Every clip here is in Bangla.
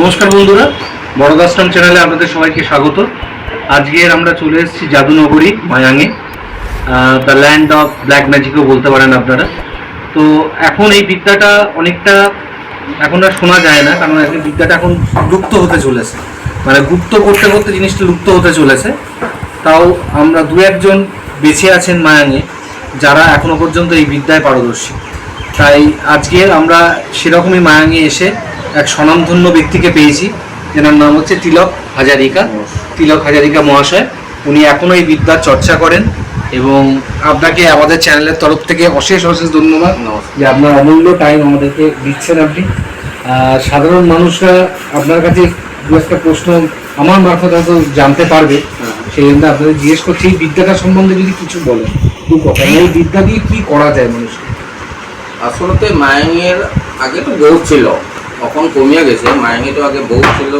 নমস্কার বন্ধুরা বড়দাস্টাম চ্যানেলে আপনাদের সবাইকে স্বাগত। আজকের আমরা চলে এসেছি জাদুনগরী, মায়াঙে। দ্য ল্যান্ড অফ ব্ল্যাক ম্যাজিকও বলতে পারেন আপনারা। তো এখন এই বিদ্যাটা অনেকটা, এখন আর শোনা যায় না, কারণ এখন বিদ্যাটা এখন লুপ্ত হতে চলেছে। মানে গুপ্ত করতে করতে জিনিসটা লুপ্ত হতে চলেছে। তাও আমরা দু একজন বেঁচে আছেন মায়াঙে, যারা এখনও পর্যন্ত এই বিদ্যায় পারদর্শী। তাই আজকে আমরা সেরকমই মায়াঙে এসে এক স্বনামধন্য ব্যক্তিকে পেয়েছি যেনার নাম হচ্ছে তিলক হাজারিকা। তিলক হাজারিকা মহাশয় উনি এখনও এই বিদ্যার চর্চা করেন এবং আপনাকে আমাদের চ্যানেলের তরফ থেকে অশেষ অশেষ ধন্যবাদ যে আপনার অমূল্য টাইম আমাদেরকে দিচ্ছেন আপনি। আর সাধারণ মানুষরা আপনার কাছে দু একটা প্রশ্ন আমার মারফত হয়তো জানতে পারবে। সেই জন্য আপনাদের জিজ্ঞেস করছি এই বিদ্যাটা সম্বন্ধে যদি কিছু বলেন দু কথা। এই বিদ্যা দিয়ে কী করা যায় মানুষকে? আসলতে মায়াঙের আগে তো বহুত ছিল। এখন কমিয়ে গেছে। মায়াঙে আগে বহুত ছিল।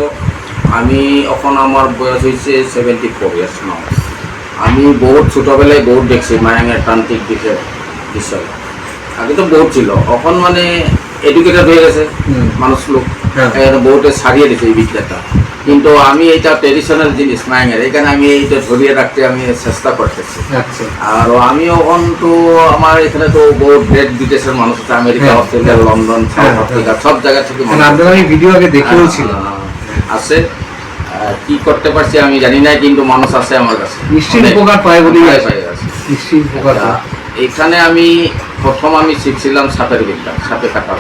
আমি এখন আমার বয়স হয়েছে সেভেন্টি ফোর ইয়ার্স নাও আমি বহুত ছোটোবেলায় বহুত দেখছি মায়াঙের তান্ত্রিক দিকের বিষয়। আগে তো বহুত ছিল। এখন মানে এডুকেটেড হয়ে গেছে মানুষ লোক। হ্যাঁ। বহুতে ছাড়িয়ে দিছে এই বিদ্যাটা। কিন্তু আমি এটা ট্রেডিশনাল জিনিস মায়াঙের এখানে আমি এইটা ধরিয়ে রাখতে আমি চেষ্টা করতেছি। আচ্ছা। আর আমি এখন তো আমার এখানে তো বহুত দেশ বিদেশের মানুষ আছে আমেরিকা হ্যাঁ। অস্ট্রেলিয়া লন্ডন সাউথ হ্যাঁ, আফ্রিকা সব জায়গা থেকে আপনারা আমি ভিডিও আগে দেখেও ছিল আছে। কি করতে পারছি আমি জানি না কিন্তু মানুষ আছে আমার কাছে। নিশ্চয়ই অনেক। উপকার পায় বলেই পায়, আছে। নিশ্চয়ই উপকার এখানে আমি প্রথম আমি শিখছিলাম সাপের বিদ্যা সাপে কাটা।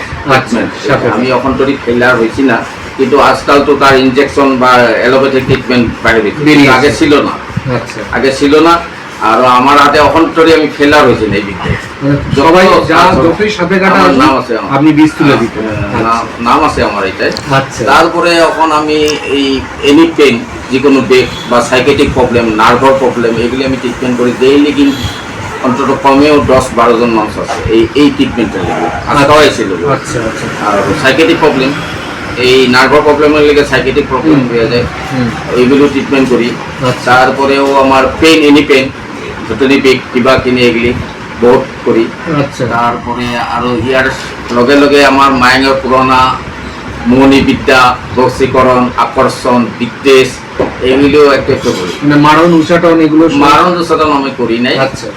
আমি এখন তোরই ফেলার হয়েছি না কিন্তু আজকাল তো তার ইনজেকশন বা অ্যালোপ্যাথিক ট্রিটমেন্ট বাইরে। আগে ছিল না। আচ্ছা। আগে ছিল না আর আমার হাতে এখন তোরই আমি ফেলার হয়েছি না এই বিদ্যায়। মানে সবাই যা আচ্ছা। যতই সাপে কাটা নাম আছে। আপনি বীজ তুলে হ্যাঁ, দিতেন হ্যাঁ, নাম- আছে আমার এটাই আচ্ছা। তারপরে এখন আমি এই এনি পেন যে কোনো বেক বা সাইকেটিক প্রবলেম নার্ভার প্রবলেম এগুলি আমি ট্রিটমেন্ট করি। ডেইলি কিন্তু অন্তত কমেও দশ বারো জন মানুষ আছে। এই এই ট্রিটমেন্টের লেগে। আনা আজকাল ছিল আচ্ছা আচ্ছা। আর সাইকেটিক প্রবলেম এই নার্ভার প্রবলেমের লেগে সাইকেটিক প্রবলেম। হয়ে যায়। এইগুলো ট্রিটমেন্ট করি। আচ্ছা। তারপরেও আমার পেন এনি পেন ভেটনি পেক কিবা কিনে এগুলি বহুত করি। আচ্ছা। তারপরে আরও ইয়ার লগে লগে আমার মায়াঙ্গের পুরোনা মৌনি বিদ্যা বক্সীকরণ আকর্ষণ বিদ্বেষ এগুলিও একটু একটু করি। মানে মারণ উচাটন এগুলো মারণ সাধন আমি করি নাই। আচ্ছা।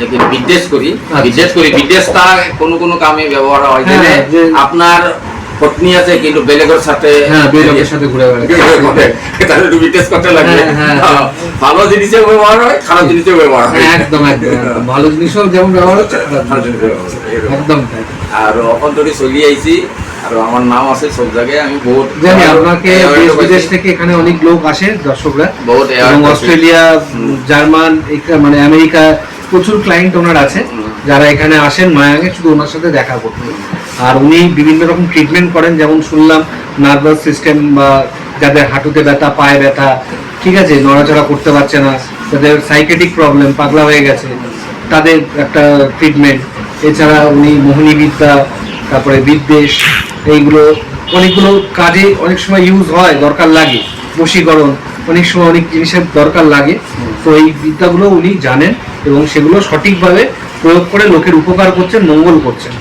লেকিন বিদ্বেষ করি আচ্ছা। বিদ্বেষ করি বিদ্বেষটা কোনো কোনো কামে ব্যবহার হয় হ্যাঁ, আপনার পত্নী আছে কিন্তু বেলেগের সাথে হ্যাঁ সাথে ঘুরে বেড়ায় তাহলে একটু বিদ্বেষ করতে লাগে হ্যাঁ, হ্যাঁ। আহ, ভালো জিনিসেও ব্যবহার হয় খারাপ জিনিসেও ব্যবহার হয় হ্যাঁ, একদম একদম। ভালো জিনিসও যেমন ব্যবহার হচ্ছে খারাপ জিনিসও একদম আর ধরে চলি আইছি আর আমার নাম আছে সব জায়গায় আমি বহুত জানি আপনাকে দেশ বিদেশ থেকে এখানে অনেক লোক আসে দর্শকরা বহুত। অস্ট্রেলিয়া জার্মান মানে আমেরিকা প্রচুর ক্লায়েন্ট ওনার আছে, যারা এখানে আসেন মায়াঙ্গে শুধু ওনার সাথে দেখা করতে। আর উনি বিভিন্ন রকম ট্রিটমেন্ট করেন, যেমন শুনলাম নার্ভাস সিস্টেম বা যাদের হাঁটুতে ব্যথা, পায়ে ব্যথা, ঠিক আছে, নড়াচড়া করতে পারছে না যাদের সাইকেটিক প্রবলেম পাগলা হয়ে গেছে, তাদের একটা ট্রিটমেন্ট এছাড়া উনি মোহিনী বিদ্যা তারপরে বিদ্বেষ, এইগুলো অনেকগুলো কাজে অনেক সময় ইউজ হয়, দরকার লাগে, বশীকরণ, অনেক সময় অনেক জিনিসের দরকার লাগে। তো এই বিদ্যাগুলো উনি জানেন। এবং সেগুলো সঠিকভাবে প্রয়োগ করে লোকের উপকার করছেন, মঙ্গল করছেন।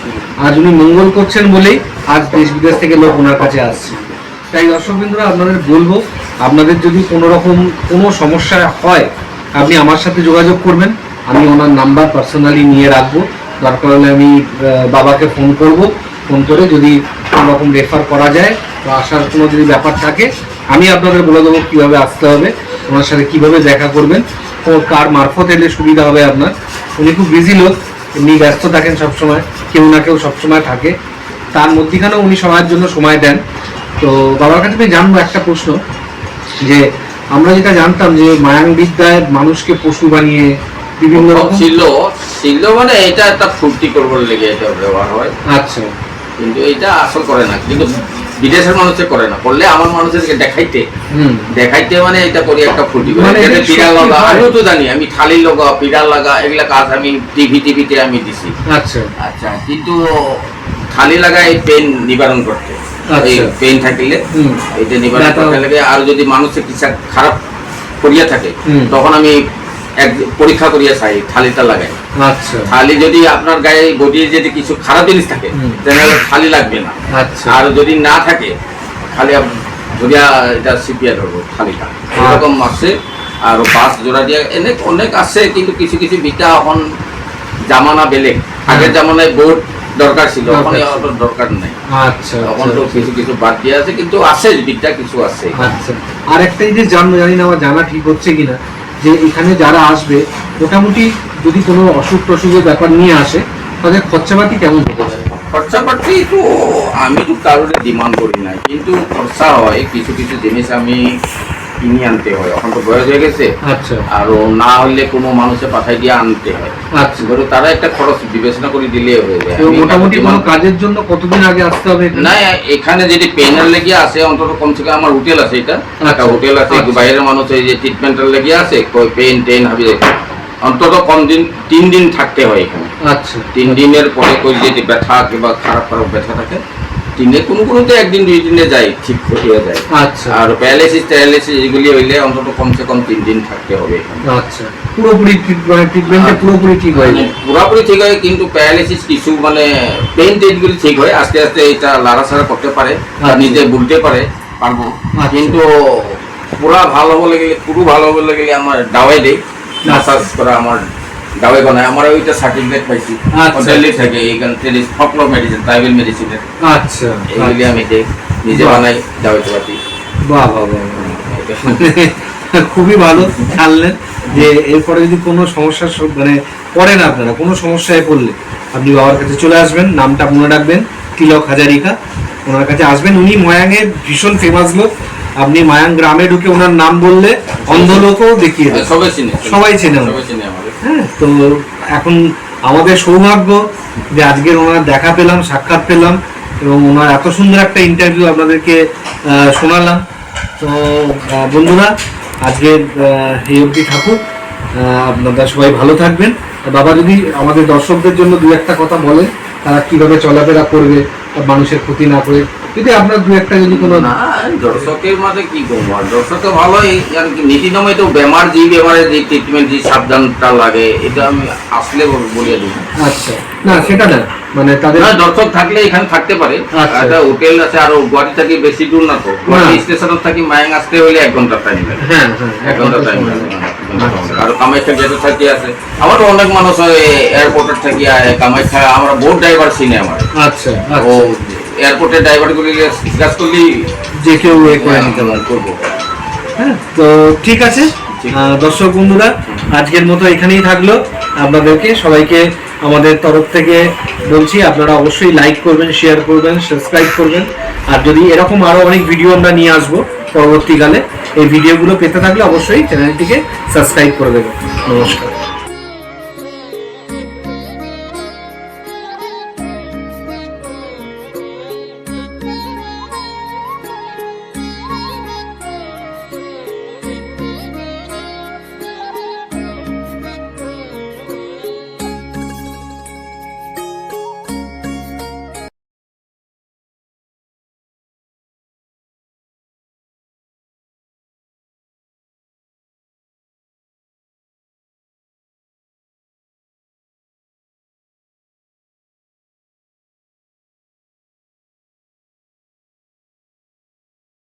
আজ উনি মঙ্গল করছেন বলেই আজ দেশ বিদেশ থেকে লোক ওনার কাছে আসছে। তাই দর্শকবৃন্দরা আপনাদের বলব, আপনাদের যদি কোনো রকম কোনো সমস্যা হয়, আপনি আমার সাথে যোগাযোগ করবেন। আমি ওনার নাম্বার পার্সোনালি নিয়ে রাখব। দরকার হলে আমি বাবাকে ফোন করব। ফোন করে যদি কোনো রকম রেফার করা যায় বা আসার কোনো যদি ব্যাপার থাকে, আমি আপনাদের বলে দেবো কীভাবে আসতে হবে, ওনার সাথে কীভাবে দেখা করবেন। কার মারফত এলে সুবিধা হবে আপনার? উনি খুব বিজি লোক এমনি ব্যস্ত থাকেন সবসময় কেউ না কেউ সবসময় থাকে। তার মধ্যিখানেও উনি সবার জন্য সময় দেন। তো বাবার কাছে আমি জানব একটা প্রশ্ন যে আমরা যেটা জানতাম যে মায়াং বিদ্যায় মানুষকে পশু বানিয়ে বিভিন্ন ছিল ছিল মানে এটা একটা ফুর্তি করবার লেগে এটা ব্যবহার হয়। আচ্ছা। কিন্তু এটা আসল করে না। কিন্তু বিদেশের মানুষে করে না করলে আমার মানুষেরকে দেখাইতে। দেখাইতে মানে এটা করি একটা ফুর্তি করে। মানে পিড়া লাগা। আমিও তো জানি আমি থালি লগা পিড়া লাগা এগুলা কাজ আমি টিভি টিভিতে আমি দিছি। আচ্ছা। আচ্ছা কিন্তু থালি লাগা এই পেন নিবারণ করতে। আচ্ছা। এই পেন থাকিলে হুম। এটা নিবারণ করতে লাগে। আর যদি মানুষের কিছু খারাপ করিয়া থাকে। তখন আমি এক পরীক্ষা করিয়া চাই থালিটা লাগাই। আচ্ছা। থালি যদি আপনার গায়ে বডির যদি কিছু খারাপ জিনিস থাকে। তাহলে থালি লাগবে না। আচ্ছা। আর যদি না থাকে খালি যদি এটা সিপিআই ধরবো খালিটা এরকম আছে আর বাস জোড়া দিয়ে অনেক অনেক আছে কিন্তু কিছু কিছু বিটা এখন জামানা বেলেগ। আগের জামানায় বোর্ড দরকার ছিল এখন দরকার নাই। আচ্ছা এখন তো কিছু কিছু বাদ দিয়ে আছে কিন্তু আছে বিটা কিছু আছে। আচ্ছা। আর একটা জিনিস জানব জানি না আমার জানা ঠিক হচ্ছে কিনা। যে এখানে যারা আসবে, মোটামুটি যদি কোনো অসুখ টসুখের ব্যাপার নিয়ে আসে, তাদের খরচাপাতি কেমন হতে পারে? খরচাপাতি তো আমি তো কারোর ডিমান্ড করি না, কিন্তু খরচা হয়, কিছু কিছু জিনিস আমি কিনে আনতে হয়। এখন তো বয়স হয়ে গেছে। আচ্ছা। আর না হলে কোনো মানুষে পাঠাই দিয়ে আনতে হয়। আচ্ছা। তারা একটা খরচ বিবেচনা করে দিলে হয়ে যায়। মোটামুটি কোনো কাজের জন্য কতদিন আগে আসতে হবে না এখানে যদি পেনের লেগে আছে অন্তত কমসে কম আমার হোটেল আছে এটা। একটা আচ্ছা। হোটেল আছে আচ্ছা। বাইরের মানুষ এই যে ট্রিটমেন্টের লেগে আছে পেন টেন হাবি। অন্তত কম দিন তিন দিন থাকতে হয় এখানে। আচ্ছা। তিন দিনের পরে কই যদি ব্যথা কিংবা খারাপ খারাপ ব্যথা থাকে দিনে কোনো কোনোতে একদিন দুই দিনে যায় ঠিক হয়ে যায় আচ্ছা। আর প্যারালাইসিস ট্যারালাইসিস এগুলি হইলে অন্তত কমসে কম তিন দিন থাকতে হবে আচ্ছা। পুরোপুরি মানে ট্রিটমেন্টে আচ্ছা। পুরোপুরি ঠিক হয়। মানে পুরাপুরি ঠিক হয় কিন্তু প্যারালাইসিস কিছু মানে পেন টেনগুলি ঠিক হয় আস্তে আস্তে এটা লাড়াছাড়া করতে পারে আচ্ছা। নিজে বলতে পারে পারব। আচ্ছা। কিন্তু পুরা ভালো হলে গেলে পুরো ভালো হলে গেলে আমার দাওয়াই দেয় মাসাজ করা আমার দাওয়াই বানায়। আমার ওইটা সার্টিফিকেট পাইছি। আচ্ছা। দিল্লি থেকে এইখান থেকে ফকলো মেডিসিন ট্রাইবেল মেডিসিনের আচ্ছা এইগুলি আমি দেই নিজে বানাই দাওয়াইতে পারি বাহ বাহ বাহ। খুবই ভালো জানলেন যে এরপরে যদি কোনো সমস্যার স- মানে পড়েন আপনারা কোনো সমস্যায় পড়লে আপনি বাবার কাছে চলে আসবেন নামটা মনে রাখবেন তিলক হাজারিকা। ওনার কাছে আসবেন। উনি ময়াংয়ের ভীষণ ফেমাস লোক। আপনি মায়াং গ্রামে ঢুকে ওনার নাম বললে অন্ধ লোকও দেখিয়ে সবাই চিনে। সবাই চেনে হ্যাঁ তো এখন আমাদের সৌভাগ্য যে আজকের ওনার দেখা পেলাম, সাক্ষাৎ পেলাম এবং ওনার এত সুন্দর একটা ইন্টারভিউ আপনাদেরকে শোনালাম। তো বন্ধুরা আজকের এই অবধি থাকুক। আপনারা সবাই ভালো থাকবেন। বাবা যদি আমাদের দর্শকদের জন্য দু একটা কথা বলেন, তারা কীভাবে চলাফেরা করবে মানুষের ক্ষতি না করে যদি আপনার দু একটা যদি কোনো না দর্শকের মাঝে কি করব আর দর্শক তো ভালোই আর কি নীতি নিয়মে তো বেমার যে বেমারে যে ট্রিটমেন্ট যে সাবধানটা লাগে এটা আমি আসলে বলে দিই। আচ্ছা। না সেটা না। মানে তাদের না দর্শক থাকলে এখানে থাকতে পারে। আচ্ছা। একটা হোটেল আছে আর গুয়াহাটি থেকে বেশি দূর না তো। গুয়াহাটি স্টেশন থাকি মায়াং আসতে হলে এক ঘণ্টা টাইম লাগে। হ্যাঁ হ্যাঁ এক ঘণ্টা টাইম লাগে। লাগে। আর কামাখ্যা যেতে থাকি আছে আমারও অনেক মানুষ এয়ারপোর্টের থাকি আয় কামাখ্যা আমরা বহুত ড্রাইভার চিনি আমার আচ্ছা। ও এয়ারপোর্টের ড্রাইভার গুলি জিজ্ঞাসা যে কেউ এ করে নিতে পারে। করব হ্যাঁ তো ঠিক আছে। দর্শক বন্ধুরা আজকের মতো এখানেই থাকল। আপনাদেরকে সবাইকে আমাদের তরফ থেকে বলছি আপনারা অবশ্যই লাইক করবেন শেয়ার করবেন সাবস্ক্রাইব করবেন। আর যদি এরকম আরও অনেক ভিডিও আমরা নিয়ে আসব পরবর্তীকালে এই ভিডিওগুলো পেতে থাকলে অবশ্যই চ্যানেলটিকে সাবস্ক্রাইব করে দেবেন। নমস্কার।